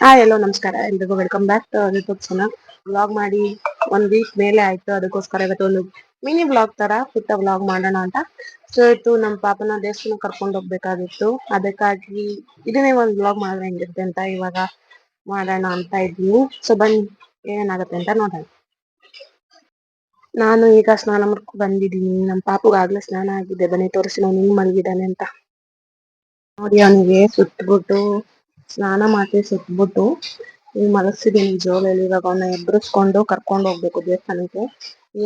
ಹಾ ಎಲ್ಲೋ ನಮಸ್ಕಾರ. ಎಲ್ರಿಗೂ welcome back YouTube channel vlog ಮಾಡಿ ಒಂದ್ ವೀಕ್ ಮೇಲೆ ಆಯ್ತು. ಅದಕ್ಕೋಸ್ಕರ ಇವತ್ತು ಒಂದು ಮಿನಿ ವ್ಲಾಗ್ ತರ ಪುಟ್ಟ ವ್ಲಾಗ್ ಮಾಡೋಣ ಅಂತ. ಸೊ ಇವತ್ತು ನಮ್ ಪಾಪನ ದೇವಸ್ಥಾನ ಕರ್ಕೊಂಡು ಹೋಗ್ಬೇಕಾಗಿತ್ತು. ಅದಕ್ಕಾಗಿ ಇದನ್ನೇ ಒಂದ್ ವ್ಲಾಗ್ ಮಾಡಿದ್ರೆ ಹೆಂಗಿರುತ್ತೆ ಅಂತ ಇವಾಗ ಮಾಡೋಣ ಅಂತ ಇದ್ವಿ. ಸೊ ಬನ್ನಿ ಏನಾಗತ್ತೆ ಅಂತ ನೋಡೋಣ. ನಾನು ಈಗ ಸ್ನಾನ ಮಾಡ್ಕೊಂಡು ಬಂದಿದ್ದೀನಿ. ನಮ್ ಪಾಪುಗಾಗ್ಲೇ ಸ್ನಾನ ಆಗಿದೆ. ಬನ್ನಿ ತೋರಿಸಿ. ನಾನು ಹಿಂಗ್ ಮಲಗಿದ್ದಾನೆ ಅಂತ. ನೋಡಿ ಅವನಿಗೆ ಸುತ್ಬಿಟ್ಟು ಸ್ನಾನ ಮಾಡಿ ಸುತ್ಬಿಟ್ಟು. ಈಗ ಮಲಗ್ಸಿದೀನಿ ಜೋಲಲ್ಲಿ ಇವಾಗ ಅವನ್ನ ಎಬ್ಬರಿಸ್ಕೊಂಡು ಕರ್ಕೊಂಡು ಹೋಗ್ಬೇಕು ದೇವಸ್ಥಾನಕ್ಕೆ.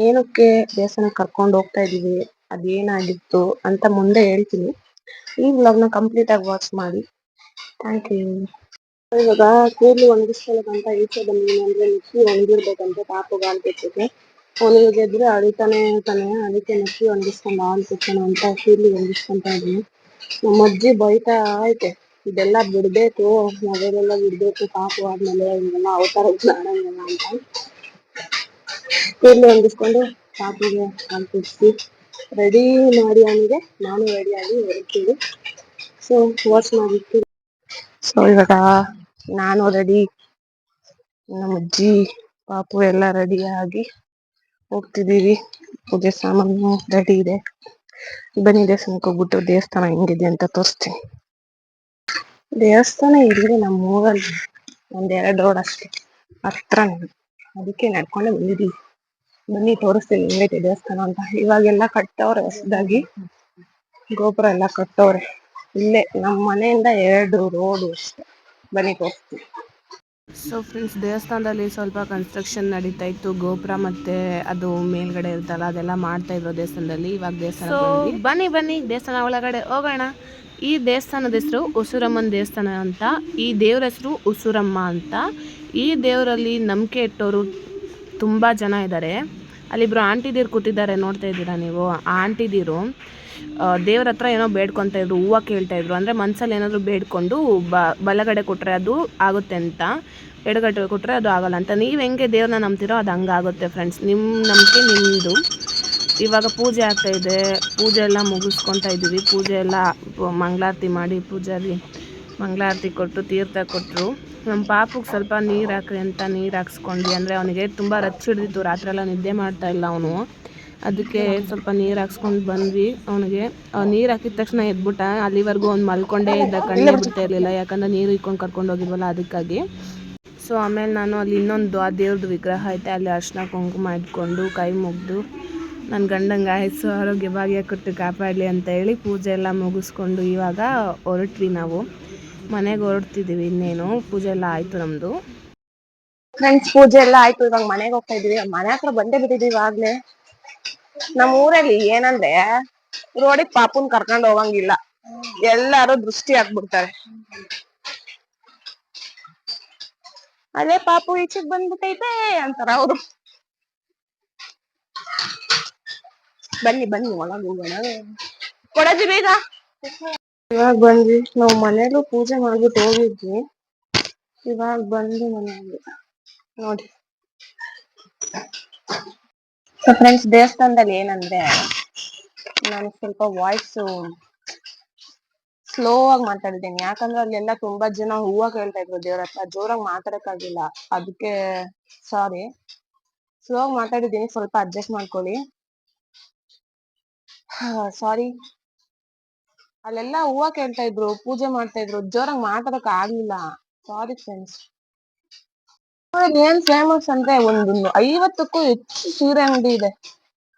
ಏನಕ್ಕೆ ದೇವಸ್ಥಾನಕ್ಕೆ ಕರ್ಕೊಂಡು ಹೋಗ್ತಾ ಇದೀವಿ ಅದೇನಾಗಿತ್ತು ಅಂತ ಮುಂದೆ ಹೇಳ್ತೀನಿ. ಈ ವ್ಲಾಗ್ನ ಕಂಪ್ಲೀಟ್ ಆಗಿ ವಾಚ್ ಮಾಡಿ. ಥ್ಯಾಂಕ್ ಯು ಇವಾಗ ಕೂದಲು ಒಣಗಿಸ್ಕೊಳ್ಳೋದಂತ ಈಚೆ ಬಂದಿದ್ದೀನಿ ಅಂದ್ರೆ ಮಿಕ್ಕಿ ಒಣಗಿರ್ಬೇಕಂತೆ ಪಾಪುಗೆ ಹಾಲು ಕೊಟ್ಟಿಗೆ ಅವನಿಗೆ ಗೆದ್ರೆ ಅಳಿತಾನೆ ಇರ್ತಾನೆ ಅದಕ್ಕೆ ಮಿಕ್ಕಿ ಒಣಗಿಸ್ಕೊಂಡು ಹಾಲು ಕೊಡ್ತಾನೆ ಅಂತ ಕೂದಲು ಒಣಗಿಸ್ಕೊಂತ ಇದೀನಿ ನಮ್ಮ ಅಜ್ಜಿ ಬೈತಾ ಐತೆ. ಇದೆಲ್ಲ ಬಿಡ್ಬೇಕು ಮೊಬೈಲೆಲ್ಲ ಬಿಡ್ಬೇಕು, ಪಾಪು ಆದ್ಮೇಲೆ ಹಿಂಗೆಲ್ಲ ಅವತಾರ ಮಾಡಂಗಿಲ್ಲ ಅಂತ. ಕೂದಲು ಹೊಂದಿಸ್ಕೊಂಡು ಪಾಪುಗೆ ಹಾಲು ರೆಡಿ ಮಾಡಿ ಅವನಿಗೆ, ನಾನು ರೆಡಿಯಾಗಿ ಹೊರಡ್ತೀನಿ. ಸೊ ವಾಚ್ ಮಾಡಿರ್ತೀನಿ ಸೊ ಇವಾಗ ನಾನು ರೆಡಿ ನಮ್ಮ ಅಜ್ಜಿ, ಪಾಪು ಎಲ್ಲ ರೆಡಿ ಆಗಿ ಹೋಗ್ತಿದೀವಿ ಪೂಜೆ ಸಾಮಾನು ರೆಡಿ ಇದೆ. ಬನ್ನಿ ದೇವಸ್ಥಾನಕ್ಕೆ ಹೋಗ್ಬಿಟ್ಟು ದೇವಸ್ಥಾನ ಹೆಂಗಿದೆ ಅಂತ ತೋರಿಸ್ತೀನಿ. ದೇವಸ್ಥಾನ ಇಲ್ಲಿ ನಮ್ಮ ಊರಲ್ಲಿ ಒಂದೆರಡು ರೋಡ್ ಅಷ್ಟೇ. ಹತ್ರನೇ ಅದಕ್ಕೆ ನಡ್ಕೊಂಡೆ ಬಂದಿದ್ವಿ. ಬನ್ನಿ ತೋರಿಸ್ತೀನಿ ಹೆಂಗೈತೆ ದೇವಸ್ಥಾನ ಅಂತ. ಇವಾಗೆಲ್ಲ ಕಟ್ಟವ್ರೆ ಹೊಸದಾಗಿ. ಗೋಪುರ ಎಲ್ಲ ಕಟ್ಟವ್ರೆ. ಇಲ್ಲೇ ನಮ್ಮ ಮನೆಯಿಂದ ಎರಡು ರೋಡು ಅಷ್ಟೇ. ಬನ್ನಿ ತೋರಿಸ್ತೀನಿ. ಸೊ ಫ್ರೆಂಡ್ಸ್ ದೇವಸ್ಥಾನದಲ್ಲಿ ಸ್ವಲ್ಪ ಕನ್ಸ್ಟ್ರಕ್ಷನ್ ನಡೀತಾ ಇತ್ತು. ಗೋಪುರ ಮತ್ತೆ ಅದು ಮೇಲ್ಗಡೆ ಇರುತ್ತಲ್ಲ ಅದೆಲ್ಲ ಮಾಡ್ತಾ ಇದ್ರು ದೇವಸ್ಥಾನದಲ್ಲಿ. ಇವಾಗ ದೇವಸ್ಥಾನ ಬನ್ನಿ ಬನ್ನಿ. ದೇವಸ್ಥಾನ ಒಳಗಡೆ ಹೋಗೋಣ. ಈ ದೇವಸ್ಥಾನದ ಹೆಸರು ಉಸುರಮ್ಮನ ದೇವಸ್ಥಾನ ಅಂತ, ಈ ದೇವ್ರ ಹೆಸರು ಉಸುರಮ್ಮ ಅಂತ. ಈ ದೇವರಲ್ಲಿ ನಂಬಿಕೆ ಇಟ್ಟವರು ತುಂಬ ಜನ ಇದ್ದಾರೆ ಅಲ್ಲಿಬ್ರು ಆಂಟಿದೀರು ಕೂತಿದ್ದಾರೆ, ನೋಡ್ತಾ ಇದ್ದೀರಾ ನೀವು? ಆ ಆಂಟಿದೀರು ದೇವ್ರ ಹತ್ರ ಏನೋ ಬೇಡ್ಕೊತಾ ಇದ್ರು, ಹೂವು ಕೇಳ್ತಾ ಇದ್ರು. ಅಂದರೆ ಮನಸ್ಸಲ್ಲಿ ಏನಾದರೂ ಬೇಡ್ಕೊಂಡು ಬ, ಬಲಗಡೆ ಕೊಟ್ಟರೆ ಅದು ಆಗುತ್ತೆ ಅಂತ, ಎಡಗಡೆ ಕೊಟ್ಟರೆ ಅದು ಆಗಲ್ಲ ಅಂತ. ನೀವು ಹೆಂಗೆ ದೇವ್ರನ್ನ ನಂಬ್ತಿರೋ ಅದು ಹಂಗಾಗುತ್ತೆ ಫ್ರೆಂಡ್ಸ್ ನಿಮ್ಮ ನಂಬಿಕೆ ನಿಮ್ಮದು ಇವಾಗ ಪೂಜೆ ಆಗ್ತಾ ಇದೆ. ಪೂಜೆ ಎಲ್ಲ ಮುಗಿಸ್ಕೊತಾ ಇದ್ದೀವಿ. ಪೂಜೆ ಎಲ್ಲ ಮಂಗಳಾರತಿ ಮಾಡಿ ಪೂಜಾರಿ ಮಂಗಳಾರತಿ ಕೊಟ್ಟು ತೀರ್ಥ ಕೊಟ್ಟರು ನಮ್ಮ ಪಾಪುಗೆ ಸ್ವಲ್ಪ ನೀರು ಹಾಕ್ರಿ ಅಂತ ನೀರು ಹಾಕ್ಸ್ಕೊಂಡ್ವಿ. ಅಂದರೆ ಅವನಿಗೆ ತುಂಬ ರಚ್ಚ ಹಿಡಿದಿತ್ತು. ರಾತ್ರಿ ಎಲ್ಲ ನಿದ್ದೆ ಮಾಡ್ತಾ ಇಲ್ಲ ಅವನು. ಅದಕ್ಕೆ ಸ್ವಲ್ಪ ನೀರು ಹಾಕ್ಸ್ಕೊಂಡು ಬಂದ್ವಿ. ಅವನಿಗೆ ನೀರು ಹಾಕಿದ ತಕ್ಷಣ ಎದ್ಬಿಟ್ಟ. ಅಲ್ಲಿವರೆಗೂ ಅವ್ನು ಮಲ್ಕೊಂಡೇ ಇದ್ದ, ಕಣ್ಣೇ ಬಿಡ್ತಾ ಇರಲಿಲ್ಲ. ಯಾಕಂದ್ರೆ ನೀರು ಇಕ್ಕೊಂಡು ಕರ್ಕೊಂಡು ಹೋಗಿದ್ವಲ್ಲ ಅದಕ್ಕಾಗಿ. ಸೊ ಆಮೇಲೆ ನಾನು ಅಲ್ಲಿ ಇನ್ನೊಂದು, ಆ ದೇವ್ರದ್ದು ವಿಗ್ರಹ ಐತೆ. ಅಲ್ಲಿ ಅರ್ಶಿನ ಕುಂಕುಮ ಇಟ್ಕೊಂಡು ಕೈ ಮುಗಿದು ನನ್ನ ಗಂಡಂಗೆ ಆಯಸ್ಸು ಆರೋಗ್ಯ ಭಾಗ್ಯ ಕೊಟ್ಟು ಕಾಪಾಡಲಿ ಅಂತ ಹೇಳಿ ಪೂಜೆ ಎಲ್ಲ ಮುಗಿಸ್ಕೊಂಡು ಇವಾಗ ಹೊರಟ್ವಿ ನಾವು. ಮನೆಗೆ ಹೊರಡ್ತಿದ್ದೀವಿ ಇನ್ನೇನು. ಪೂಜೆ ಎಲ್ಲ ಆಯಿತು ನಮ್ಮದು ಫ್ರೆಂಡ್ಸ್ ಪೂಜೆ ಎಲ್ಲ ಆಯ್ತು. ಇವಾಗ ಮನೆಗೆ ಹೋಗ್ತಾ ಇದೀವಿ. ಮನೆ ಹತ್ರ ಬಂದೇ ಬಿಟ್ಟಿದ್ವಿ ಇವಾಗ್ಲೇ. ನಮ್ಮ ಊರಲ್ಲಿ ಏನಂದ್ರೆ ರೋಡಿ ಪಾಪುನ್ ಕರ್ಕೊಂಡು ಹೋಗಂಗಿಲ್ಲ. ಎಲ್ಲಾರು ದೃಷ್ಟಿ ಹಾಕ್ಬಿಡ್ತಾರೆ. ಅದೇ ಪಾಪು ಈಚೆಗ್ ಬಂದ್ಬಿಟ್ಟೈತೆ ಅಂತಾರ ಅವರು. ಬನ್ನಿ ಬನ್ನಿ, ಒಳಗೆ ಹೋಗೋಣ ಕೊಡಜಿ ಬೇಗ. ಇವಾಗ ಬಂದ್ವಿ. ನಾವು ಮನೇಲೂ ಪೂಜೆ ಮಾಡ್ಬಿಟ್ಟು ಹೋಗಿದ್ವಿ. ಇವಾಗ ಬಂದು ಮನೆಯಲ್ಲಿ. ನೋಡಿ. ಫ್ರೆಂಡ್ಸ್ ದೇವಸ್ಥಾನದಲ್ಲಿ ಏನಂದ್ರೆ, ನಾನು ಸ್ವಲ್ಪ ವಾಯ್ಸ್ ಸ್ಲೋ ಆಗಿ ಮಾತಾಡಿದ್ದೀನಿ. ಯಾಕಂದ್ರೆ ಅಲ್ಲೆಲ್ಲ ತುಂಬಾ ಜನ ಹೂವ ಕೇಳ್ತಾ ಇದ್ರು. ದೇವ್ರ ಹತ್ರ ಜೋರಾಗಿ ಮಾತಾಡಕ್ಕಾಗಿಲ್ಲ. ಅದಕ್ಕೆ ಸಾರಿ ಸ್ಲೋ ಆಗಿ ಮಾತಾಡಿದ್ದೀನಿ. ಸ್ವಲ್ಪ ಅಡ್ಜಸ್ಟ್ ಮಾಡ್ಕೊಳ್ಳಿ. ಸಾರಿ ಅಲ್ಲೆಲ್ಲ ಹೂವ ಕೇಳ್ತಾ ಇದ್ರು ಪೂಜೆ ಮಾಡ್ತಾ ಇದ್ರು ಜೋರಾಗಿ ಮಾತಾಡಕ್ ಆಗ್ಲಿಲ್ಲ. ಸಾರಿ ಫ್ರೆಂಡ್ಸ್ ಏನ್ ಫೇಮಸ್ ಅಂದ್ರೆ ಒಂದು ಐವತ್ತಕ್ಕೂ ಹೆಚ್ಚು ಸೀರೆ ಅಂಗಡಿ ಇದೆ.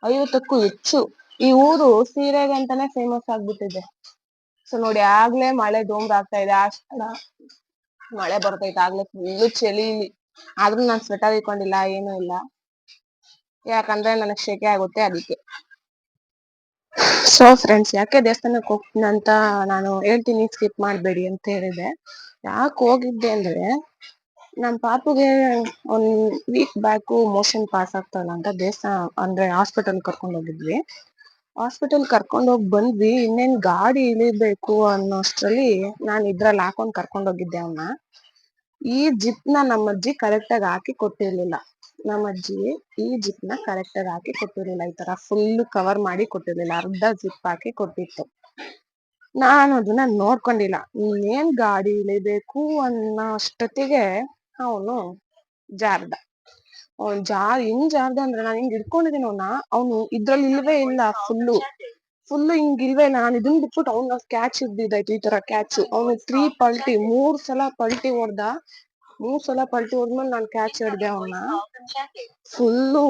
ಐವತ್ತಕ್ಕೂ ಹೆಚ್ಚು. ಈ ಊರು ಸೀರೆಗೆ ಅಂತಾನೆ ಫೇಮಸ್ ಆಗ್ಬಿಟ್ಟಿದೆ. ಸೊ ನೋಡಿ ಆಗ್ಲೇ ಮಳೆ ದೋಮ್ರ ಆಗ್ತಾ ಇದೆ. ಆಷಾಢ ಮಳೆ ಬರ್ತೈತೆ. ಆಗ್ಲೇ ಫುಲ್ಲು ಚಳಿ. ಆದ್ರೂ ನಾನ್ ಸ್ವೆಟರ್ ಇಟ್ಕೊಂಡಿಲ್ಲ, ಏನು ಇಲ್ಲ. ಯಾಕಂದ್ರೆ ನನಗ್ ಶೆಕೆ ಆಗುತ್ತೆ ಅದಕ್ಕೆ. ಸೊ ಫ್ರೆಂಡ್ಸ್ ಯಾಕೆ ದೇವಸ್ಥಾನಕ್ಕೆ ಹೋಗ್ತೀನಿ ಅಂತ ನಾನು ಹೇಳ್ತೀನಿ ಸ್ಕಿಪ್ ಮಾಡಬೇಡಿ ಅಂತ ಹೇಳಿದೆ. ಯಾಕೆ ಹೋಗಿದ್ದೆ ಅಂದ್ರೆ ನಮ್ಮ ಪಾಪುಗೆ ಒಂದ್ ವೀಕ್ ಬ್ಯಾಕ್ ಮೋಷನ್ ಪಾಸ್ ಆಗ್ತಾಯಿಲ್ಲ ಅಂತ ದೇವಸ್ಥಾನ, ಅಂದ್ರೆ ಹಾಸ್ಪಿಟಲ್ ಕರ್ಕೊಂಡು ಹೋಗಿದ್ವಿ. ಹಾಸ್ಪಿಟಲ್ ಕರ್ಕೊಂಡು ಹೋಗ್ ಬಂದ್ವಿ, ಇನ್ನೇನ್ ಗಾಡಿ ಇಳಿಬೇಕು ಅನ್ನೋಷ್ಟ್ರಲ್ಲಿ ನಾನು ಇದ್ರಲ್ಲಿ ಹಾಕೊಂಡ್ ಕರ್ಕೊಂಡು ಹೋಗಿದ್ದೆ ಅವ್ನ. ಈ ಜಿಪ್ನ ನಮ್ಮ ಅಜ್ಜಿ ಕರೆಕ್ಟ್ ಆಗಿ ಹಾಕಿ ಕೊಟ್ಟಿರ್ಲಿಲ್ಲ. ನಮ್ಮ ಅಜ್ಜಿ ಈ ಜಿಪ್ನ ಕರೆಕ್ಟ್ ಆಗಿ ಹಾಕಿ ಕೊಟ್ಟಿರ್ಲಿಲ್ಲ. ಈ ತರ ಫುಲ್ ಕವರ್ ಮಾಡಿ ಕೊಟ್ಟಿರ್ಲಿಲ್ಲ. ಅರ್ಧ ಜಿಪ್ ಹಾಕಿ ಕೊಟ್ಟಿತ್ತು. ನಾನು ಅದನ್ನ ನೋಡ್ಕೊಂಡಿಲ್ಲ. ಇನ್ನೇನ್ ಗಾಡಿ ಇಳಿಬೇಕು ಅನ್ನೋ ಅಷ್ಟೊತ್ತಿಗೆ ಅವನು ಜಾರ್ದ. ಅವ್ನ್ ಜಾರ್ ಹಿಂಗ್ ಜಾರ್ದ ಅಂದ್ರೆ ನಾನು ಹಿಂಗ್ ಹಿಡ್ಕೊಂಡಿದೀನಿ ಅವ್ನ. ಅವನು ಇದ್ರಲ್ಲಿ ಇಲ್ವೇ ಇಲ್ಲ ಫುಲ್ಲು ಫುಲ್ ಹಿಂಗ್ ಇಲ್ವೇ ಇಲ್ಲ. ನಾನು ಇದನ್ ಬಿಟ್ಬಿಟ್ಟು ಅವ್ನ ಕ್ಯಾಚ್ ಹಿಡ್ದಿದ್ದಾಯ್ತು ಈ ತರ ಕ್ಯಾಚ್ ಅವನು ತ್ರೀ ಪಲ್ಟಿ, ಮೂರ್ ಸಲ ಪಲ್ಟಿ ಹೊಡ್ದ. ಮೂರ್ ಸಲ ಪಲ್ಟಿ ಹೊಡ್ದ್ಮೇಲೆ ನಾನ್ ಕ್ಯಾಚ್ ಹಿಡ್ದೆ ಅವನ್ನ ಫುಲ್ಲು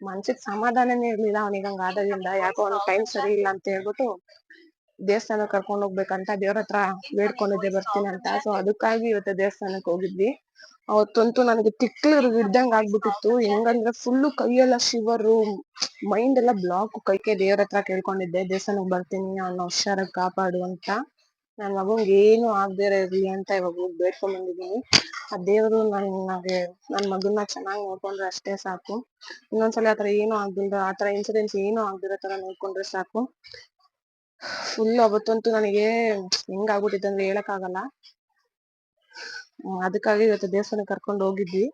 ಮನ್ಸಿಗೆ ಸಮಾಧಾನನೇ ಇರ್ಲಿಲ್ಲ ಅವನಿಗೆ ಹಂಗ ಆದಾಗಿಂದ ಯಾಕೋ ಅವ್ನ ಟೈಮ್ ಸರಿ ಇಲ್ಲ ಅಂತ ಹೇಳ್ಬಿಟ್ಟು ದೇವಸ್ಥಾನ ಕರ್ಕೊಂಡ್ ಹೋಗ್ಬೇಕಂತ ದೇವ್ರ ಹತ್ರ ಬೇಡ್ಕೊಂಡಿದ್ದೆ ಬರ್ತೀನಿ ಅಂತ. ಸೊ ಅದಕ್ಕಾಗಿ ಇವತ್ತು ದೇವಸ್ಥಾನಕ್ ಹೋಗಿದ್ವಿ. ಅವತ್ತಂತೂ ನನಗೆ ತಿಕ್ಲು ಇದ್ದಂಗ ಆಗ್ಬಿಟ್ಟಿತ್ತು. ಹೆಂಗಂದ್ರೆ ಫುಲ್ಲು ಕೈಯೆಲ್ಲ ಶಿವರು ಮೈಂಡ್ ಎಲ್ಲ ಬ್ಲಾಕ್ ಕೈಕೆ ದೇವ್ರ ಹತ್ರ ಕೇಳ್ಕೊಂಡಿದ್ದೆ ದೇವಸ್ಥಾನಕ್ ಬರ್ತೀನಿ ಅವ್ನ ಹುಷಾರಾಗಿ ಕಾಪಾಡು ಅಂತ. ನನ್ ಮಗಂಗ್ ಏನು ಇರೋ ಇರ್ಲಿ ಅಂತ ಇವಾಗ ಹೋಗಿ ಬೇಡ್ಕೊಂಡ್ ಬಂದಿದೀನಿ ಆ ದೇವ್ರು ನನಗೆ ನನ್ ಮಗನ್ನ ಚೆನ್ನಾಗ್ ನೋಡ್ಕೊಂಡ್ರೆ ಅಷ್ಟೇ ಸಾಕು. ಇನ್ನೊಂದ್ಸಲ ಆತರ ಏನು ಆಗ್ದಿಲ್ದ ಆತರ ಇನ್ಸಿಡೆನ್ಸ್ ಏನು ಆಗ್ದಿರೋ ತರ ನೋಡ್ಕೊಂಡ್ರೆ ಸಾಕು. ಫುಲ್ ಅವತ್ತಂತೂ ನನಗೆ ಹೆಂಗ್ ಆಗ್ಬಿಟ್ಟಿತ್ತು ಅಂದ್ರೆ ಹೇಳಕ್ ಆಗಲ್ಲ ಅದಕ್ಕಾಗಿ ಇವತ್ತು ದೇವಸ್ಥಾನಕ್ಕೆ ಕರ್ಕೊಂಡು ಹೋಗಿದ್ವಿ.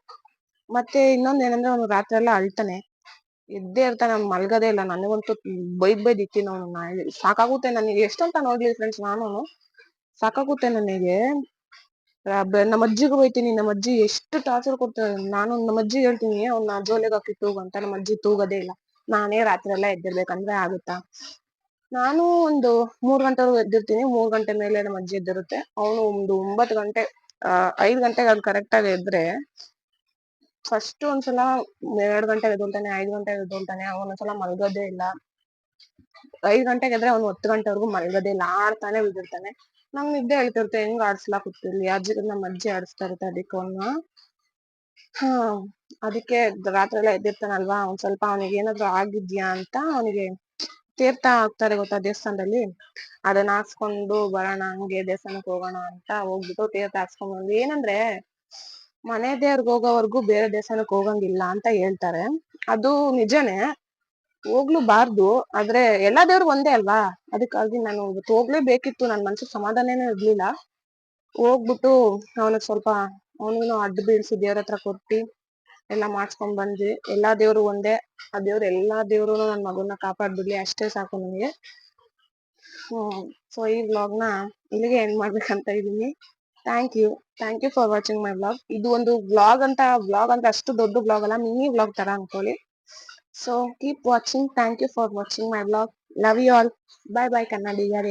ಮತ್ತೆ ಇನ್ನೊಂದ್ ಏನಂದ್ರೆ ಅವ್ನು ರಾತ್ರಿ ಎಲ್ಲ ಅಳ್ತಾನೆ. ಎದ್ದೇ ಇರ್ತಾನೆ, ಅವ್ನು ಮಲ್ಗದೇ ಇಲ್ಲ. ನನಗಂತೂ ಬೈದ್ ಬೈದ್ ಇಕ್ಕಿನ ಅವನು. ಸಾಕಾಗುತ್ತೆ ನನಗೆ. ಎಷ್ಟಂತ ನೋಡ್ಲಿ ಫ್ರೆಂಡ್ಸ್ ನಾನು ಸಾಕಾಗುತ್ತೆ ನನಗೆ ನಮ್ಮ ಅಜ್ಜಿಗೂ ಹೋಯ್ತೀನಿ ನಮ್ಮ ಅಜ್ಜಿ ಎಷ್ಟು ಟಾರ್ಚರ್ ಕೊಡ್ತಾರೆ ನಾನು, ನಮ್ಮ ಅಜ್ಜಿ ಹೇಳ್ತೀನಿ, ಅವ್ನ ಜೋಲೆಗೆ ಹಾಕಿ ತೂಗು ಅಂತ. ನಮ್ಮ ಅಜ್ಜಿ ತೂಗೋದೇ ಇಲ್ಲ. ನಾನೇ ರಾತ್ರಿ ಎಲ್ಲ ಎದ್ದಿರ್ಬೇಕಂದ್ರೆ ಆಗುತ್ತಾ? ನಾನು ಒಂದು ಮೂರ್ ಗಂಟೆವರೆಗೂ ಎದ್ದಿರ್ತೀನಿ. ಮೂರ್ ಗಂಟೆ ಮೇಲೆ ನಮ್ಮ ಅಜ್ಜಿ ಎದ್ದಿರುತ್ತೆ. ಅವನು ಒಂದು ಒಂಬತ್ತು ಗಂಟೆ ಐದ್ ಗಂಟೆಗೆ ಅದು ಕರೆಕ್ಟ್ ಆಗಿ ಎದ್ರೆ ಫಸ್ಟ್ ಒಂದ್ಸಲ ಎರಡ್ ಗಂಟೆಗೆ ಎದ್ದೊಳ್ತಾನೆ ಐದ್ ಗಂಟೆಗೆ ಎದ್ದೊಳ್ತಾನೆ ಅವನೊಂದ್ಸಲ ಮಲ್ಗೋದೇ ಇಲ್ಲ. ಐದ್ ಗಂಟೆಗೆ ಎದ್ರೆ ಅವ್ನು ಹತ್ತು ಗಂಟೆವರೆಗೂ ಮಲ್ಗೋದೇ ಇಲ್ಲ. ಆಡ್ತಾನೆ ಬಿದ್ದಿರ್ತಾನೆ. ನಂಗ್ ನಿದ್ದೆ ಹೇಳ್ತಿರುತ್ತೆ, ಹೆಂಗ್ ಆಡ್ಸ್ಲಾಕ್ ಕೂತಿರ್ಲಿ ಅಜ್ಜಿ ನಮ್ಮ ಅಜ್ಜಿ ಆಡಿಸ್ತಾ ಇರುತ್ತೆ ಅದಕ್ಕೆ ಅವ್ನ ಹಾ, ಅದಕ್ಕೆ ರಾತ್ರಿ ಎಲ್ಲ ಎದ್ದಿರ್ತಾನಲ್ವಾ, ಒಂದ್ ಸ್ವಲ್ಪ ಅವನಿಗೆ ಏನಾದ್ರು ಆಗಿದ್ಯಾ ಅಂತ ಅವನಿಗೆ ತೀರ್ಥ ಹಾಕ್ತಾರೆ ಗೊತ್ತಾ ದೇವಸ್ಥಾನದಲ್ಲಿ. ಅದನ್ನ ಹಾಕ್ಸ್ಕೊಂಡು ಬರೋಣ, ಹಂಗೆ ದೇವಸ್ಥಾನಕ್ ಹೋಗೋಣ ಅಂತ ಹೋಗ್ಬಿಟ್ಟು ತೀರ್ಥ ಹಾಕ್ಸ್ಕೊಂಡ್ ಬಂದ್ವಿ. ಏನಂದ್ರೆ, ಮನೆ ದೇವ್ರಿಗೆ ಹೋಗೋವರೆಗೂ ಬೇರೆ ದೇವಸ್ಥಾನಕ್ ಹೋಗಂಗಿಲ್ಲ ಅಂತ ಹೇಳ್ತಾರೆ. ಅದು ನಿಜಾನೇ. ಹೋಗ್ಲೂಬಾರ್ದು ಆದ್ರೆ ಎಲ್ಲಾ ದೇವ್ರು ಒಂದೇ ಅಲ್ವಾ? ಅದಕ್ಕಾಗಿ ನಾನು ಇವತ್ತು ಹೋಗ್ಲೇಬೇಕಿತ್ತು ನನ್ ಮನ್ಸಿಗೆ ಸಮಾಧಾನನೇ ಇರ್ಲಿಲ್ಲ. ಹೋಗ್ಬಿಟ್ಟು ಅವನಿಗೆ ಸ್ವಲ್ಪ ಅವನಿಗೂ ಅಡ್ಡ ಬೀಳ್ಸಿ ದೇವ್ರ ಹತ್ರ ಕೊಟ್ಟಿ, ಎಲ್ಲ ಮಾಡ್ಸ್ಕೊಂಡ್ ಬಂದ್ವಿ. ಎಲ್ಲಾ ದೇವ್ರು ಒಂದೇ. ಆ ದೇವ್ರು ಎಲ್ಲಾ ದೇವ್ರು ನನ್ ಮಗನ್ನ ಕಾಪಾಡ್ಬಿಡ್ಲಿ, ಅಷ್ಟೇ ಸಾಕು ನನಗೆ. ಸೊ ಈ ವ್ಲಾಗ್ನ ಇಲ್ಲಿಗೆ ಎಂಡ್ ಮಾಡ್ಬೇಕಂತ ಇದೀನಿ thank you thank you for watching my vlog ಇದು ಒಂದು ವ್ಲಾಗ್ ಅಂತ ವ್ಲಾಗ್ ಅಂತ ಅಷ್ಟು ದೊಡ್ಡ ವ್ಲಾಗ್ ಅಲ್ಲ, ಮಿನಿ ವ್ಲಾಗ್ ತರ ಅನ್ಕೊಳ್ಳಿ. So keep watching. Thank you for watching my vlog. Love you all. Bye bye Kannadiga